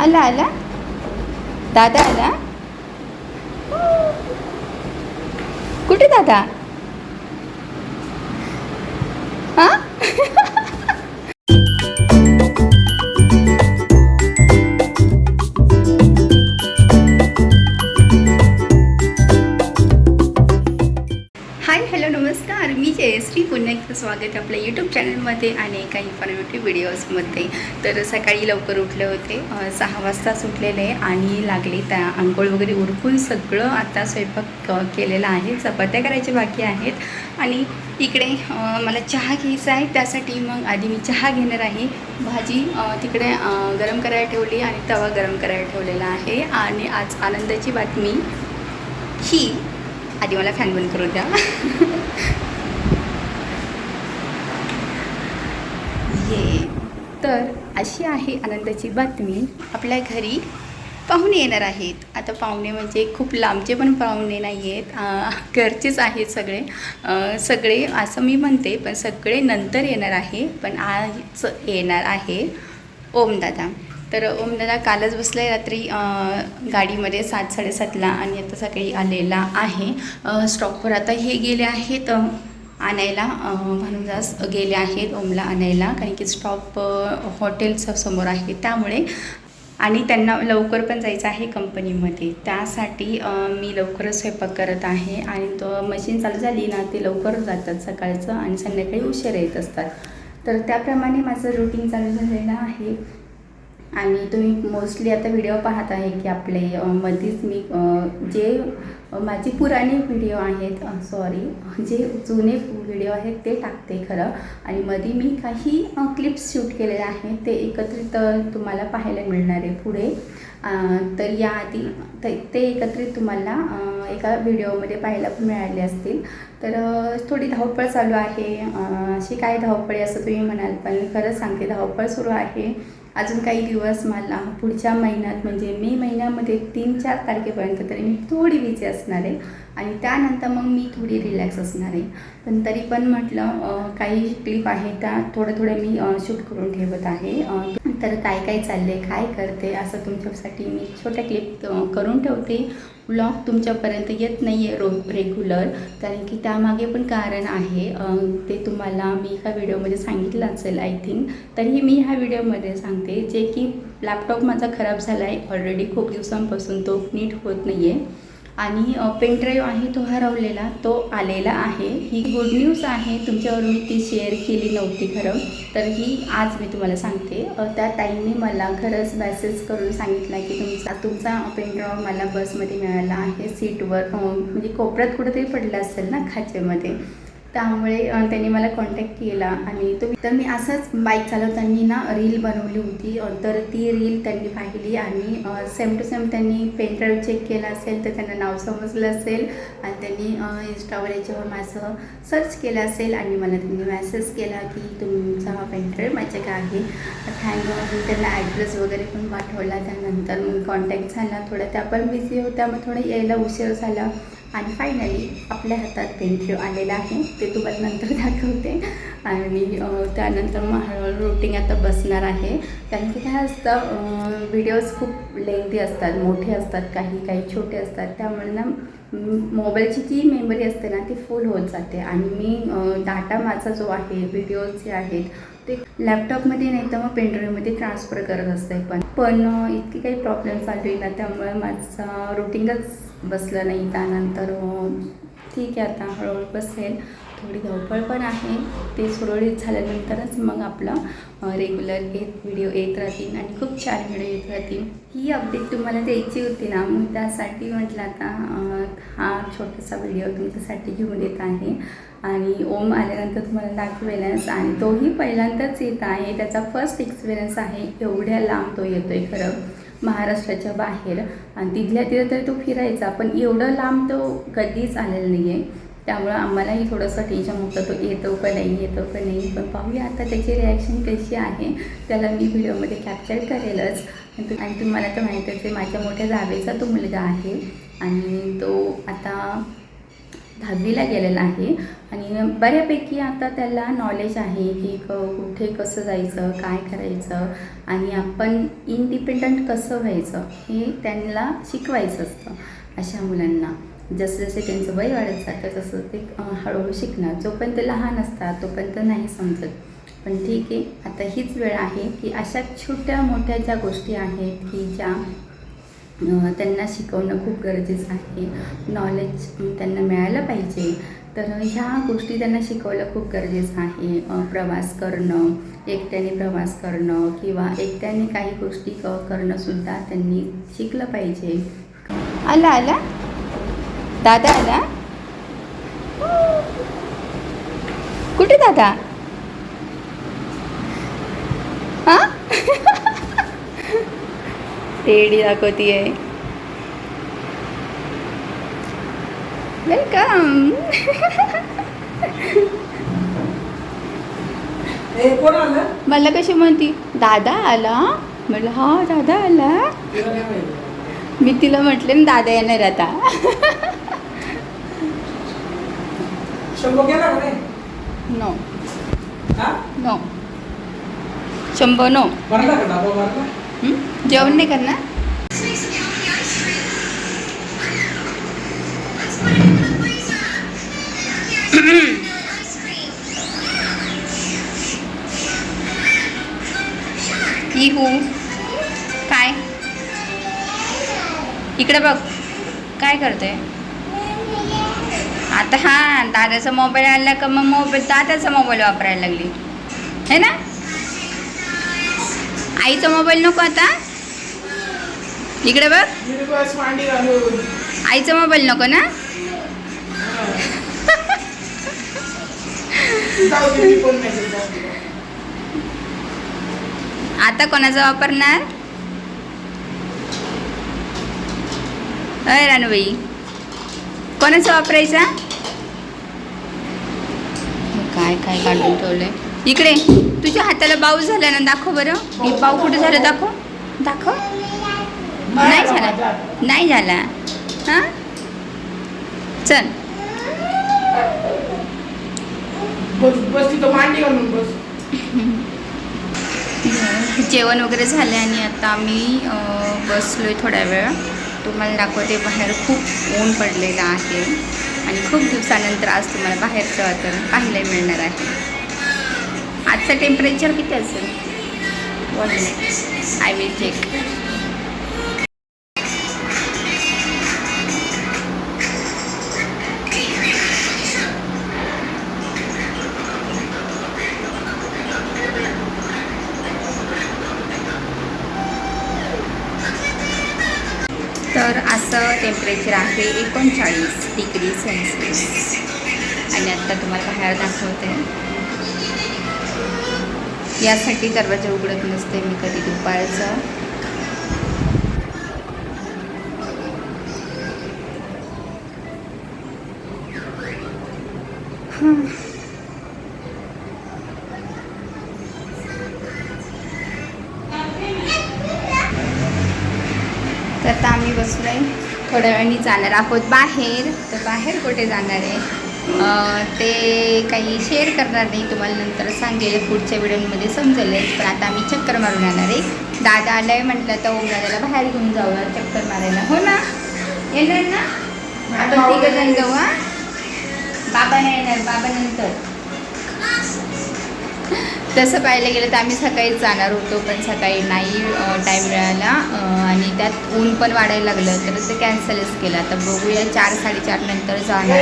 आला आला दादा आला कुठे दादा हा स्वागत आपल्या यूट्यूब चॅनलमध्ये आणि एका इन्फॉर्मेटिव्ह व्हिडिओजमध्ये तर सकाळी लवकर उठले होते. सहा वाजता सुटलेले आणि लागले त्या आंघोळ वगैरे उरकून सगळं आता स्वयंपाक केलेला आहे. चपात्या करायचे बाकी आहेत. आणि इकडे मला चहा घ्यायचा आहे. त्यासाठी मग आधी मी चहा घेणार आहे. भाजी तिकडे गरम करायला ठेवली आणि तवा गरम करायला ठेवलेला आहे. आणि आज आनंदाची बातमी ही. आधी मला फॅन बंद करून द्या. आहे. तर अशी आहे आनंदाची बातमी. आपल्या घरी पाहुणे येणार आहेत. आता पाहुणे म्हणजे खूप लांबचे पण पाहुणे नाही आहेत घरचेच आहेत सगळे. सगळे असं मी म्हणते पण सगळे नंतर येणार आहे पण आज येणार आहे ओमदादा तर ओमदादा कालच बसला आहे रात्री गाडीमध्ये सात साडेसातला आणि आता सकाळी आलेला आहे. स्टॉपवर आता हे गेले आहेत. आणायला भानुदास गेले आहेत ओमला आणायला. कारण की स्टॉप अं, हॉटेलच्या समोर आहे. त्यामुळे आणि त्यांना लवकर पण जायचं आहे कंपनीमध्ये त्यासाठी मी लवकरच स्वयंपाक करत आहे आणि तो मशीन चालू झाली ना ते लवकर जातात सकाळचं आणि संध्याकाळी उशीर येत असतात. तर त्याप्रमाणे माझं रुटीन चालू झालेलं आहे. आणि तुम्ही मोस्टली आता व्हिडिओ पाहत आहे की आपले मध्येच मी जे माझी पुराणी व्हिडिओ आहेत सॉरी जे जुने व्हिडिओ आहेत ते टाकते खरं. आणि मध्ये मी काही क्लिप्स शूट केलेले आहेत ते एकत्रित तुम्हाला पाहायला मिळणार आहे पुढे. तर याआधी ते ते एकत्रित तुम्हाला एका व्हिडिओमध्ये पाहायला मिळाले असतील. तर थोडी धावपळ चालू आहे. अशी काय धावपळ आहे असं तुम्ही म्हणाल पण खरंच सांगते धावपळ सुरू आहे. अजून काही दिवस मला पुढच्या महिन्यात म्हणजे मे महिन्यामध्ये तीन चार तारखेपर्यंत तरी मी थोडी बिझी असणार आहे. आणि त्यानंतर मग मी थोडी रिलॅक्स असणार आहे. पण तरी पण म्हटलं काही क्लिप आहे त्या थोड्या थोड्या मी शूट करून ठेवत आहे. तर काय काय चालले काय करते असं तुमच्यासाठी मी छोट्या क्लिप करून ठेवते. ब्लॉग तुमच्यापर्यंत येत नाही आहे रो रेग्युलर कारण की त्यामागे पण कारण आहे. ते तुम्हाला मी एका व्हिडिओमध्ये सांगितलं असेल आय थिंक तरीही मी ह्या व्हिडिओमध्ये सांगते जे की लॅपटॉप माझा खराब झाला आहे ऑलरेडी खूप दिवसांपासून तो नीट होत नाही आहे आणि पेनड्राईव्ह आहे तो हरवलेला तो आलेला आहे. ही गुड न्यूज आहे तुमच्यावर मी ती शेअर केली नव्हती खरं. तर ही आज मी तुम्हाला सांगते. त्या ताईंनी मला खरंच मेसेज करून सांगितलं की तुमचा तुमचा पेनड्राईव्ह मला बसमध्ये मिळाला आहे. सीटवर म्हणजे कोपऱ्यात कुठेतरी पडला असेल ना खाचेमध्ये त्यामुळे त्यांनी मला कॉन्टॅक्ट केला आणि तो तर मी असंच बाईक चालवताना ना रील बनवली होती. तर ती रील त्यांनी पाहिली आणि सेम टू सेम त्यांनी पेन ड्राईव्ह चेक केला असेल तर त्यांना नाव समजलं असेल आणि त्यांनी इंस्टावर याच्यावर माझं सर्च केलं असेल आणि मला त्यांनी मेसेज केला की तुमचा हा पेन ड्राईव्ह माझ्याकडे आहे. थँक मी त्यांना ॲड्रेस वगैरे पण पाठवला. त्यानंतर मग कॉन्टॅक्ट झाला. थोडं त्या पण बिझी होत्या. मग थोडं यायला उशीर झाला. आणि फायनली आपल्या हातात पेनड्राईव्ह आलेला आहे. ते तुम्हाला नंतर दाखवते. आणि त्यानंतर मग हळूहळू रुटीन आता बसणार आहे. कारण की काय असतं व्हिडिओज खूप लेंथी असतात मोठे असतात काही काही छोटे असतात. त्यामुळे ना मोबाईलची जी मेमरी असते ना ती फुल होत जाते. आणि मी डाटा माझा जो आहे व्हिडिओज जे आहेत ते लॅपटॉपमध्ये नाही तर मग पेनड्राईव्हमध्ये ट्रान्सफर करत असते. पण पण इतकी काही प्रॉब्लेम चालू आहे ना त्यामुळे माझा रुटीनच बसलं नाही. त्यानंतर ठीक आहे आता हळूहळू बसेल. थोडी धावपळ पण आहे. ते सुरळीत झाल्यानंतरच मग आपलं रेग्युलर येत व्हिडिओ येत राहतील आणि खूप छान व्हिडिओ येत राहतील. ही अपडेट तुम्हाला द्यायची होती ना मग त्यासाठी म्हटलं आता हा छोटासा व्हिडिओ तुमच्यासाठी घेऊन येत आहे. आणि ओम आल्यानंतर तुम्हाला दाखवेलच. आणि तोही पहिल्यांदाच येत आहे. त्याचा फर्स्ट एक्सपिरियन्स आहे. एवढ्या लांब तो येतो आहे खरं. महाराष्ट्राच्या बाहेर. आणि तिथल्या तिथं तर तो फिरायचा पण एवढं लांब तो कधीच आलेला नाही आहे त्यामुळं आम्हालाही थोडंसं टेन्शन होतं तो येतो का नाही येतो का नाही. पण पाहूया आता त्याची रिॲक्शन कशी आहे. त्याला मी व्हिडिओमध्ये कॅप्चर करेलच. आणि आणि तुम्हाला तर माहीतच आहे माझ्या मोठ्या जावेचा तो मुलगा आहे. आणि तो आता दहावीला गेलेला आहे. आणि बऱ्यापैकी आता त्याला नॉलेज आहे की क कुठे कसं जायचं काय करायचं आणि आपण इंडिपेंडंट कसं व्हायचं हे त्यांना शिकवायचं असतं अशा मुलांना. जसं जसे त्यांचं वय वाढत जातं तसं ते हळूहळू शिकणार. जोपर्यंत लहान असतात तोपर्यंत नाही समजत. पण ठीक आहे आता हीच वेळ आहे की अशा छोट्या मोठ्या ज्या गोष्टी आहेत की ज्या त्यांना शिकवणं खूप गरजेचं आहे. नॉलेज त्यांना मिळायला पाहिजे. तर ह्या गोष्टी त्यांना शिकवलं खूप गरजेचं आहे. प्रवास करणं एकट्याने प्रवास करणं किंवा एकट्याने काही गोष्टी क करणंसुद्धा त्यांनी शिकलं पाहिजे. आला आला? दादा आला? कुठे दादा हा टेडी दाखवतीये वेलकम ए कोण आलं? मला कशी म्हणती? दादा आला. म्हटलं हा दादा आला. मी तिला म्हटले ना दादा येणार आता. नो हा? नो शंभर नो जेवण नाही करणार? हो काय? इकडे बघ काय करते आता हा दादाचा मोबाईल आला का मग मोबाईल दादाचा मोबाईल वापरायला लागली. है ना? आईचा मोबाईल नको आता. इकडे बघ. आईचा मोबाईल नको ना. आता कोणाचा वापरणार? अय रानूबाई. कोणाचा वापरायचा? काय काय काढून ठेवलंय? इकडे. तुझ्या हाताला बाऊ झाला ना दाखव बरं. बाऊ कुठे झालं दाखव. दाखव. नाही झाला. नाही झाला. हां? चल. जेवण वगैरे झाले आणि आता आम्ही अं, बसलोय थोड्या वेळ. तुम्हाला दाखवते बाहेर खूप ऊन पडलेलं आहे. आणि खूप दिवसानंतर आज तुम्हाला बाहेरचं वातावरण पाहायला मिळणार आहे. आजचं टेम्परेचर किती असेल? One minute I will check तर असं टेम्परेचर आहे एकोणचाळीस डिग्री सेल्सिअस आणि आत्ता तुम्हाला बाहेर दाखवते. यासाठी दरवाजा उघडत नसते मी कधी दुपारचं. तर आता आम्ही बसलोय. थोड्या वेळाने जाणार आहोत बाहेर. तर बाहेर कुठे जाणार आहे? ते काही शेअर करणार नाही. तुम्हाला नंतर सांगेल. पुढच्या व्हिडिओमध्ये समजेलच पण आता आम्ही चक्कर मारून येणार आहे. दादा आलाय म्हटलं तर ओम दादाला बाहेर घेऊन जाऊया चक्कर मारायला. हो ना? येणार ना? आपण तिघं जण जाऊ हा? बाबा नाही येणार. बाबा नंतर. तसं पाहायला गेलं तर आम्ही सकाळीच जाणार होतो पण सकाळी नाही टाईम मिळाला. आणि त्यात ऊन पण वाढायला लागलं तर ते कॅन्सलच केलं. आता बघूया चार साडेचार नंतर जाणार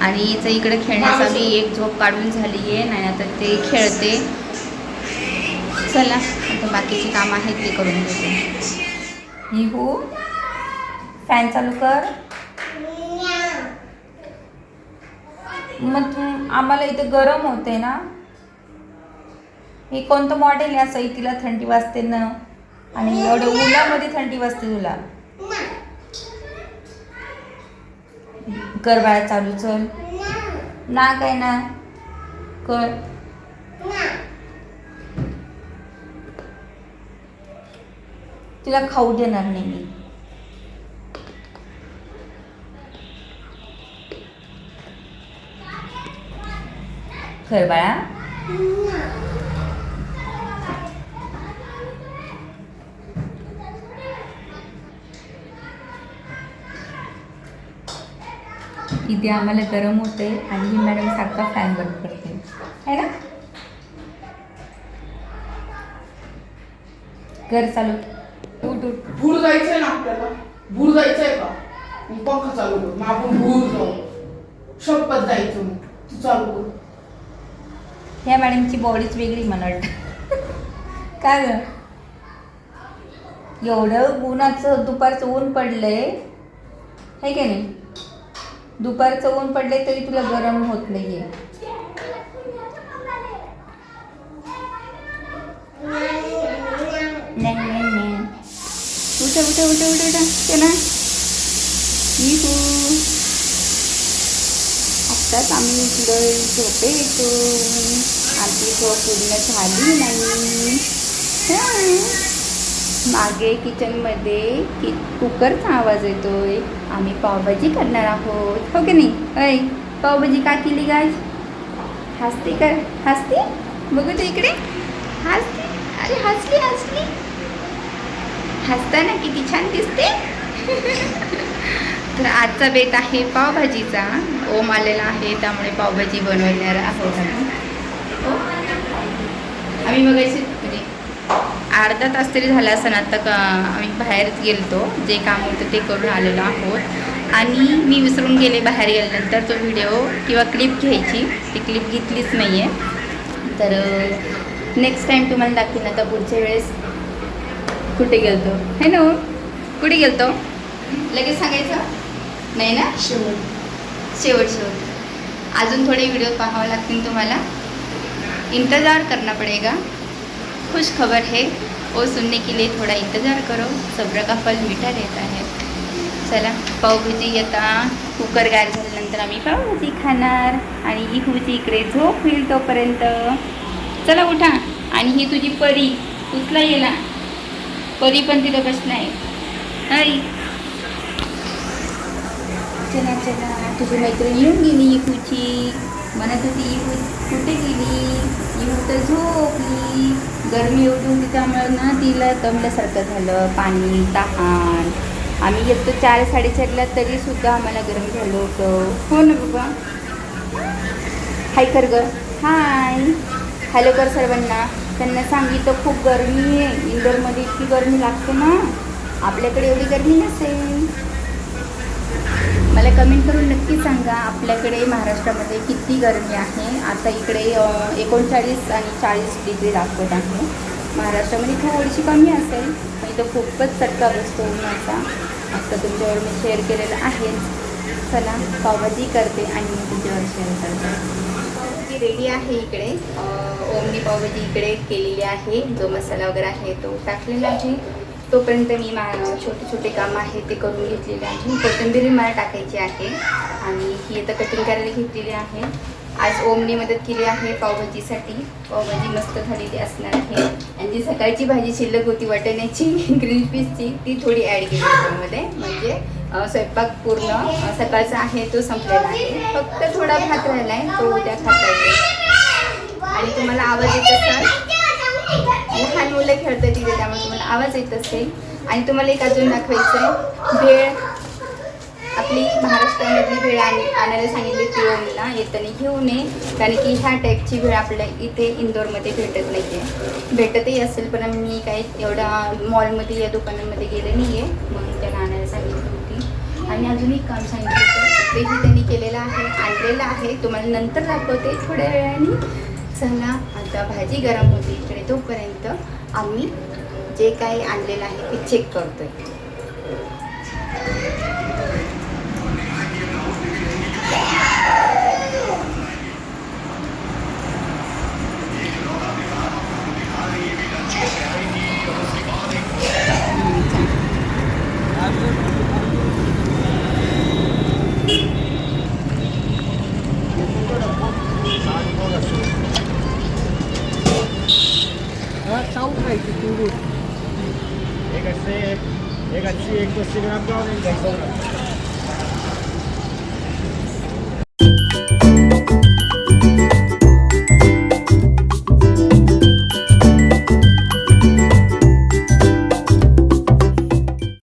आणि हिचं इकडे खेळण्याचा मी एक झोप काढून झाली आहे नाही आता ते खेळते. चला आता बाकीची कामं आहेत ते करून घेते. हो फॅन चालू कर. मग आम्हाला इथे गरम होते ना? हे कोणतं मॉडेल आहे असं तिला थंडी वाजते ना? आणि एवढं उन्हामध्ये थंडी वाजते तुला? कर बाळा चालू चल. ना काय ना? कर. तिला खाऊ देणार नाही मी. खर बाळा इथे आम्हाला गरम होते आणि ही मॅडम सारखा फॅन बंद करते. है ना? घर चालू. उठ उठ. भूर जायचंय ना आपल्याला. भूर जायचंय का? पंख चालू मग आपण भूर जाऊ. शपथ जायचं तू चालू ह्या मॅडमची बॉडीच वेगळी मला वाटतं का ग? एवढं उन्हाचं दुपारचं ऊन पडलंय. है की नाही? दुपारचं ऊन पडलंय तरी तुला गरम होत नाहीये. नाही, नाही, नाही. उठा उठा उठा उठा उठा. चला. मी इकडं झोपे येतो आमची झोप पूर्ण झाली नाही मागे किचनमध्ये कि कुकरचा आवाज येतोय. आम्ही पावभाजी करणार आहोत. हो की नाही? अय पावभाजी का केली गाय हसते कर हसते? बघू तू इकडे. हसते? अरे हसली हसली. हसताना किती छान दिसते. तर आजचा बेत आहे पावभाजीचा. ओम आलेला आहे त्यामुळे पावभाजी बनवणार आहोत आम्ही. हो? आम्ही म्हणजे अर्धा तास तरी झाला असं आता का आम्ही बाहेरच गेलतो. जे काम होतं ते करून आलेलो आहोत. आणि मी विसरून गेले बाहेर गेल्यानंतर तो व्हिडिओ किंवा क्लिप घ्यायची. ती क्लिप घेतलीच नाही आहे तर नेक्स्ट टाईम तुम्हाला दाखवीन आता पुढच्या वेळेस. कुठे गेलतो? है ना कुठे गेलतो? लगेच सांगायचं? नाही ना? शेवट. शेवट शेवट. अजून थोडे व्हिडिओ पाहावे लागतील तुम्हाला. इंतज़ार करना पड़ेगा. खुश खबर है. वो सुनने के लिए थोड़ा इंतज़ार करो. सब्र का फल मीठा रहता है. चला पावभाजी आता कुकर गार झाल्यानंतर आम्ही पावभाजी खाणार. आणि ही हुजी इकडे झोप होईल तोपर्यंत. चला उठा. आणि ही तुझी परी. उचला येला. परी पण तिथं बसला आहे चला चला तुझी मैत्रीण येऊन गेली इकूची म्हणत होती इकू कुठे गेली? इकू तर झोपली. गरमी एवढी होती ना तिला दमल्यासारखं झालं पाणी तहान. आम्ही येतो चार साडेचारला तरी सुद्धा आम्हाला गरम झालं होतं. हो ना बाबा. हाय कर ग. हाय. हॅलो कर सर्वांना. त्यांना सांगितलं खूप गरमी आहे. इंदोरमध्ये इतकी गरमी लागते ना. आपल्याकडे एवढी गरमी नसेल. मला कमेंट करून नक्की सांगा आपल्याकडे महाराष्ट्रामध्ये किती गरमी आहे. आता इकडे एकोणचाळीस आणि चाळीस डिग्री दाखवत आहे. महाराष्ट्रामध्ये थोडीशी कमी असेल पण इथं खूपच चटका बसतो उन्हाचा. आता तुमच्यावर मी शेअर केलेलं आहे. चला पावभाजी करते आणि मी तुमच्यावर शेअर करते. रेडी आहे इकडे. ओमनी पावभाजी इकडे केलेली आहे. जो मसाला वगैरे आहे तो टाकलेला आहे. तोपर्यंत मी मा छोटे छोटे काम आहे ते करून घेतलेले आहे. कोथिंबीर मला टाकायची आहे. आणि ही आता कटिंग करायला घेतलेली आहे. आज ओमने मदत केली आहे पावभाजीसाठी. पावभाजी मस्त झालेली असणार आहे. आणि जी सकाळची भाजी शिल्लक होती वाटाण्याची. ग्रीन पीसची ती थोडी ॲड केली त्यामध्ये म्हणजे स्वयंपाक पूर्ण सकाळचा आहे तो संपलेला आहे. फक्त थोडा भात राहिला आहे तो उद्या खाता येईल. आणि तुम्हाला आवाज येत असाल लहान मुलं खेळतं तिथे त्यामुळे तुम्हाला आवाज येत असेल. आणि तुम्हाला एक अजून दाखवायचं आहे भेळ आपली महाराष्ट्रामधली भेळ आण आणायला सांगितली ती येताना घेऊन ये कारण की ह्या टाईपची भेळ आपल्या इथे इंदोरमध्ये भेटत नाही आहे भेटतही असेल पण मी काही एवढा मॉलमध्ये या दुकानांमध्ये गेले नाही आहे म्हणून त्याला आणायला सांगितली होती. आणि अजून एक काम सांगितलं होतं. तेही त्यांनी केलेलं आहे आणलेलं आहे. तुम्हाला नंतर दाखवते थोड्या वेळाने. चला आता भाजी गरम होती इकडे तोपर्यंत आम्ही जे काही आणलेलं आहे ते चेक करतोय Yeah.